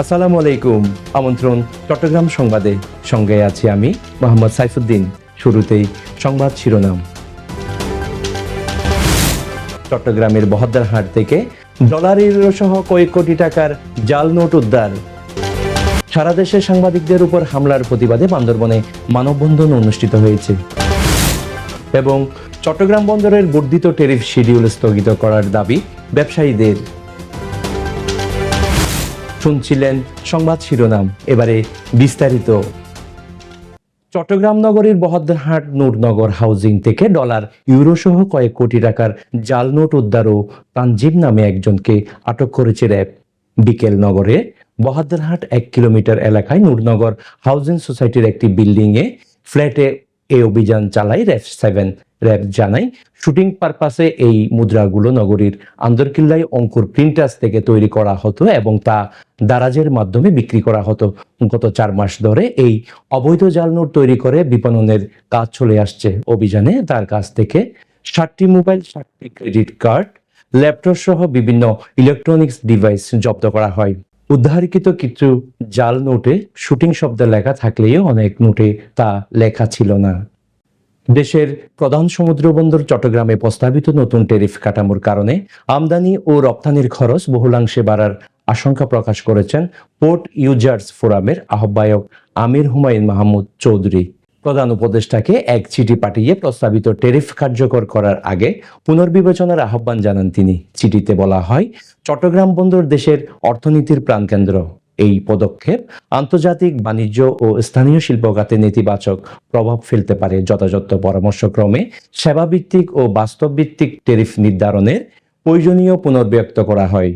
আসসালামু আলাইকুম। আমন্ত্রণ চট্টগ্রাম সংবাদে। সঙ্গে আছি আমি মোহাম্মদ সাইফুদ্দিন। শুরুতেই সংবাদ শিরোনাম। চট্টগ্রামের বহদ্দারহাট থেকে ডলারের সহ কয়েক কোটি টাকার জাল নোট উদ্ধার। সারা দেশে সাংবাদিকদের উপর হামলার প্রতিবাদে বান্দরবনে মানববন্ধন অনুষ্ঠিত হয়েছে। এবং চট্টগ্রাম বন্দরের বর্ধিত টেরিফ শিডিউল স্থগিত করার দাবি ব্যবসায়ীদের। শুনছিলেন সংবাদ শিরোনাম। এবারে বিস্তারিত। চট্টগ্রাম নগরীর বহদ্দারহাট নূরনগর হাউজিং থেকে ডলার ইউরো সহ কয়েক কোটি টাকার জাল নোট উদ্ধার ও তানজিব নামে একজনকে আটক করেছে র্যাব। বিকেল নগরে বহাদ্দারহাট এক কিলোমিটার এলাকায় নূরনগর হাউজিং সোসাইটির একটি বিল্ডিংয়ে ফ্ল্যাটে এই অভিযান চালায় র্যাব সেভেন, র্যাব জানায় শুটিং পারপাসে এই মুদ্রাগুলো নগরীর আন্দরকিল্লায় অঙ্কুর প্রিন্টার্স থেকে তৈরি করা হতো এবং তা দারাজের মাধ্যমে বিক্রি করা হতো। গত চার মাস ধরে এই অবৈধ জাল নোট তৈরি করে বিপণনের কাজ চলে আসছে অভিযানে। তার কাছ থেকে ষাটটি মোবাইল, ষাটটি ক্রেডিট কার্ড, ল্যাপটপ সহ বিভিন্ন ইলেকট্রনিক্স ডিভাইস জব্দ করা হয়। উদ্ধারকৃত কিছু জাল নোটে শুটিং শব্দ লেখা থাকলেও অনেক নোটে তা লেখা ছিল না। দেশের প্রধান সমুদ্র বন্দর চট্টগ্রামে প্রস্তাবিত নতুন টেরিফ কাঠামোর কারণে আমদানি ও রপ্তানির খরচ বহুলাংশে বাড়ার আশঙ্কা প্রকাশ করেছেন পোর্ট ইউজার্স ফোরামের আহ্বায়ক আমির হুমায়ুন মাহমুদ চৌধুরী। প্রধান উপদেষ্টাকে এক চিঠি পাঠিয়ে প্রস্তাবিত টেরিফ কার্যকর করার আগে পুনর্বিবেচনার আহ্বান জানান তিনি। চিঠিতে বলা হয়, চট্টগ্রাম বন্দর দেশের অর্থনীতির প্রাণকেন্দ্র। এই পদক্ষেপ আন্তর্জাতিক বাণিজ্য ও স্থানীয় শিল্পখাতে নেতিবাচক প্রভাব ফেলতে পারে। যথাযথ পরামর্শক্রমে সেবাভিত্তিক ও বাস্তবভিত্তিক টেরিফ নির্ধারণের প্রয়োজনীয় পুনর্ব্যক্ত করা হয়।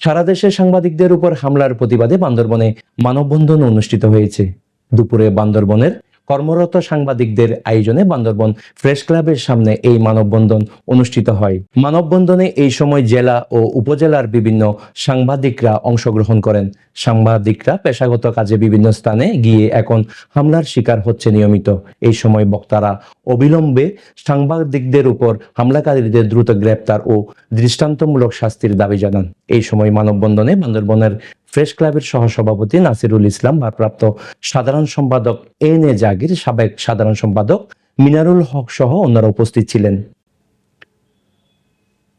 সারা দেশে সাংবাদিকদের উপর হামলার প্রতিবাদে বান্দরবনে মানববন্ধন অনুষ্ঠিত হয়েছে। দুপুরে বান্দরবনের কর্মরত সাংবাদিকদের আয়োজনে বান্দরবন প্রেস ক্লাবের সামনে এই মানববন্ধন অনুষ্ঠিত হয়। মানববন্ধনে এই সময় জেলা ও উপজেলার বিভিন্ন সাংবাদিকরা অংশগ্রহণ করেন। সাংবাদিকরা পেশাগত কাজে বিভিন্ন স্থানে গিয়ে এখন হামলার শিকার হচ্ছে নিয়মিত। এই সময় বক্তারা অবিলম্বে সাংবাদিকদের উপর হামলাকারীদের দ্রুত গ্রেপ্তার ও দৃষ্টান্তমূলক শাস্তির দাবি জানান। এই সময় মানববন্ধনে বান্দরবনের প্রেস ক্লাবের সহসভাপতি নাসিরুল ইসলাম, ভারপ্রাপ্ত সাধারণ সম্পাদক এন এ জাগির, সাবেক সাধারণ সম্পাদক মিনারুল হক সহ অন্যরা উপস্থিত ছিলেন।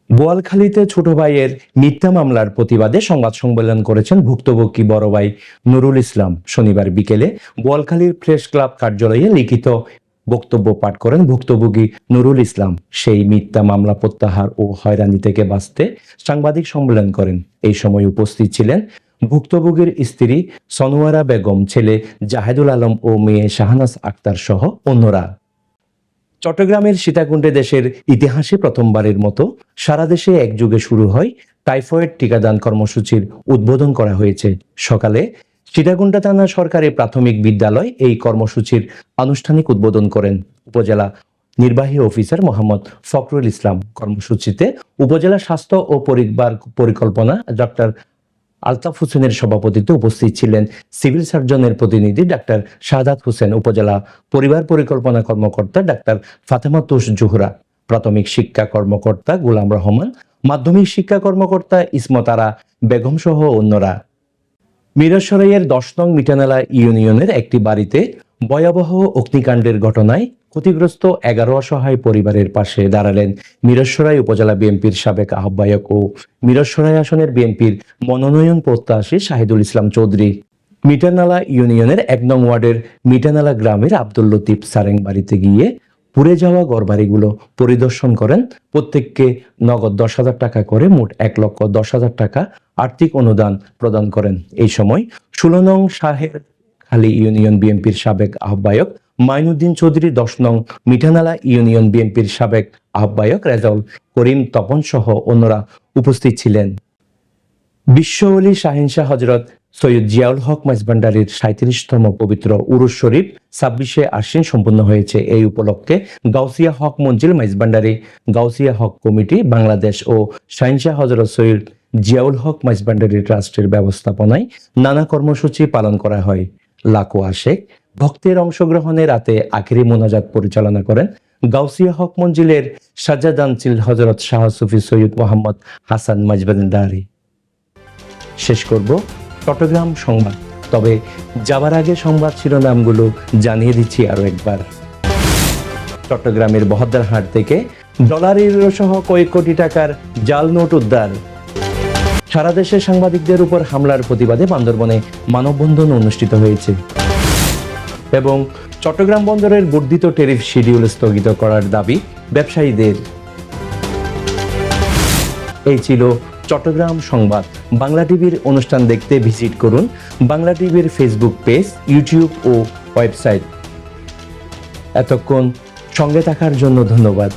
বোয়ালখালীতে ছোট ভাইয়ের মিথ্যা মামলার প্রতিবাদে সংবাদ সম্মেলন করেছেন ভুক্তভোগী বড় ভাই নুরুল ইসলাম। শনিবার বিকেলে বোয়ালখালীর প্রেস ক্লাব কার্যালয়ে লিখিত বক্তব্য পাঠ করেন ভুক্তভোগী নুরুল ইসলাম। সেই মিথ্যা মামলা প্রত্যাহার ও হয়রানি থেকে বাঁচতে সাংবাদিক সম্মেলন করেন। এই সময় উপস্থিত ছিলেন ভুক্তভোগীর স্ত্রী সনোয়ারা বেগম, ছেলে জাহেদুল আলম ও মেয়ে শাহনাজ আক্তার সহ অন্যরা। চট্টগ্রামের সীতাকুণ্ডে দেশের ইতিহাসে প্রথমবারের মতো সারা দেশে একযুগে শুরু হয় টাইফয়েড টিকাদান কর্মসূচির উদ্বোধন করা হয়েছে। সকালে সীতাকুণ্ডা থানা সরকারি প্রাথমিক বিদ্যালয় এই কর্মসূচির আনুষ্ঠানিক উদ্বোধন করেন উপজেলা নির্বাহী অফিসার মোহাম্মদ ফখরুল ইসলাম। কর্মসূচিতে উপজেলা স্বাস্থ্য ও পরিবার পরিকল্পনা ডক্টর আলতাফ হোসেনের সভাপতিত্বে উপস্থিত ছিলেন সিভিল সার্জনের প্রতিনিধি ডাক্তার শাহাদাত হোসেন, উপজেলা পরিবার পরিকল্পনা কর্মকর্তা ডাক্তার ফাতেমা তোষ জোহরা, প্রাথমিক শিক্ষা কর্মকর্তা গোলাম রহমান, মাধ্যমিক শিক্ষা কর্মকর্তা ইসমতারা বেগম সহ অন্যরা। মিরসরাইয়ের দশ নং মিটানালা ইউনিয়নের একটি বাড়িতে ভয়াবহ অগ্নিকাণ্ডের ঘটনায় ক্ষতিগ্রস্ত এগারো অসহায় পরিবারের পাশে দাঁড়ালেন মিরসরাই উপজেলা বিএনপির সাবেক আহ্বায়ক ও মিরসরাই আসনের বিএনপির মনোনয়ন প্রত্যাশী শাহিদুল ইসলাম চৌধুরী। মিটানালা ইউনিয়নের এক নং ওয়ার্ডের মিটানালা গ্রামের আব্দুল লতিফ সারেং বাড়িতে গিয়ে পুড়ে যাওয়া ঘরবাড়িগুলো পরিদর্শন করেন। প্রত্যেককে নগদ দশ হাজার টাকা করে মোট এক লক্ষ দশ হাজার টাকা আর্থিক অনুদান প্রদান করেন। এই সময় ষোলো নং শাহের খালী ইউনিয়ন বিএনপির সাবেক আহ্বায়ক মাইনুদ্দিন চৌধুরী দশ নং মিঠানালা ইউনিয়ন বিএনপির সাবেক আহ্বায়ক রেজাউল করিম তপন সহ অন্যরা উপস্থিত ছিলেন। বিশ্বলি শাহিনশাহ হজরত সৈয়দ জিয়াউল হক মাইজভান্ডারির সাঁত্রিশতম পবিত্র উরুস শরীফ ছাব্বিশে আশ্বিন সম্পন্ন হয়েছে। এই উপলক্ষে গাউসিয়া হক মঞ্জিল মাইজবান্ডারি, গাউসিয়া হক কমিটি, বাংলাদেশ ও শাহিনশাহ হজরত সৈয়দ জিয়াউল হক মাইজভান্ডারি ট্রাস্টের ব্যবস্থাপনায় নানা কর্মসূচি পালন করা হয়। লাকো আশেক ভক্তের অংশগ্রহণে রাতে আখিরি মোনাজাত পরিচালনা করেন গাউসিয়া হক মঞ্জিলের সাজ্জাদানচিল হজরত শাহ সুফি সৈয়দ মোহাম্মদ হাসান মাইজভান্ডারি শেষ করব চট্টগ্রাম সংবাদ। তবে যাবার আগে সংবাদ শিরোনামগুলো জানিয়ে দিচ্ছি আরও একবার। চট্টগ্রামের বহদ্দারহাট থেকে ডলার ইউরো সহ কয়েক কোটি টাকার জাল নোট উদ্ধার। সারা দেশে সাংবাদিকদের উপর হামলার প্রতিবাদে বান্দরবনে মানববন্ধন অনুষ্ঠিত হয়েছে। এবং চট্টগ্রাম বন্দরের বর্ধিত টেরিফ শিডিউল স্থগিত করার দাবি ব্যবসায়ীদের। এই ছিল চট্টগ্রাম সংবাদ। বাংলা টিভির অনুষ্ঠান দেখতে ভিজিট করুন বাংলা টিভির ফেসবুক পেজ, ইউটিউব ও ওয়েবসাইট। এতক্ষণ সঙ্গে থাকার জন্য ধন্যবাদ।